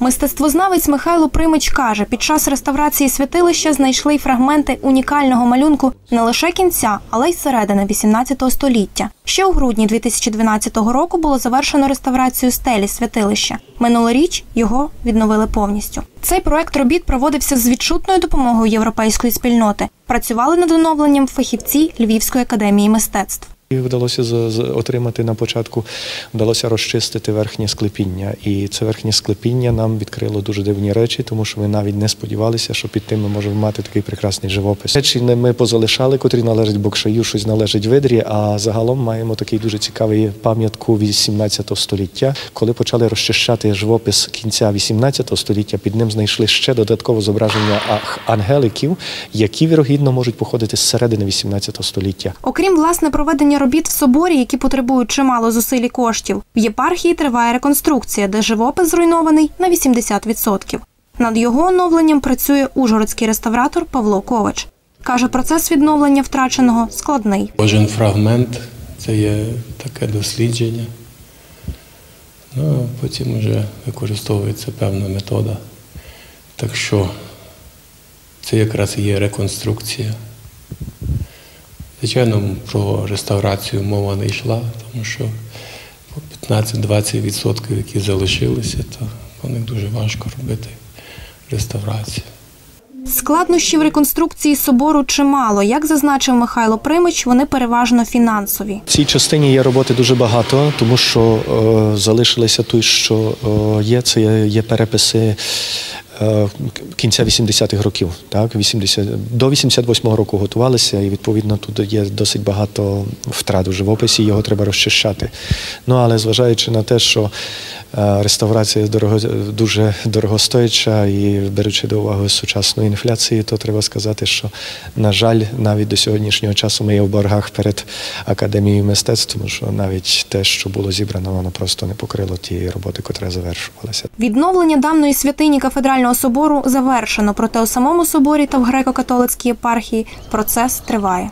Мистецтвознавець Михайло Примич каже, під час реставрації святилища знайшли й фрагменти унікального малюнку не лише кінця, але й середини 18 століття. Ще у грудні 2012 року було завершено реставрацію стелі святилища. Минулоріч його відновили повністю. Цей проект робіт проводився з відчутною допомогою європейської спільноти. Працювали над оновленням фахівці Львівської академії мистецтв. Вдалося отримати на початку, вдалося розчистити верхнє склепіння. І це верхнє склепіння нам відкрило дуже дивні речі, тому що ми навіть не сподівалися, що під тим ми можемо мати такий прекрасний живопис. Речі ми позалишали, котрі належать Бокшаю, щось належить видрі. А загалом маємо такий дуже цікавий пам'ятку 18 століття. Коли почали розчищати живопис кінця 18 століття, під ним знайшли ще додаткове зображення ангеликів, які вірогідно можуть походити з середини 18 століття. Окрім власне проведення робіт в соборі, які потребують чимало зусиль і коштів, в єпархії триває реконструкція, де живопис зруйнований на 80%. Над його оновленням працює ужгородський реставратор Павло Ковач. Каже, процес відновлення втраченого складний. Кожен фрагмент це є таке дослідження. Ну, потім вже використовується певна метода. Так що це якраз і є реконструкція. Звичайно, про реставрацію мова не йшла, тому що по 15-20%, які залишилися, то по них дуже важко робити реставрацію. Складнощів реконструкції собору чимало. Як зазначив Михайло Примич, вони переважно фінансові. В цій частині є роботи дуже багато, тому що е, залишилися той, що е, є, це є, переписи кінця 80-х років. Так? 80, до 88-го року готувалися, і відповідно тут є досить багато втрат у живописі, його треба розчищати. Ну але зважаючи на те, що е, реставрація дорого, дуже дорогостояча і беручи до уваги сучасну інфляцію, то треба сказати, що, на жаль, навіть до сьогоднішнього часу ми є в боргах перед академією мистецтв, тому що навіть те, що було зібрано, воно просто не покрило тієї роботи, котра завершувалася. Відновлення давної святині кафедрального собору завершено, проте у самому соборі та в греко-католицькій єпархії процес триває.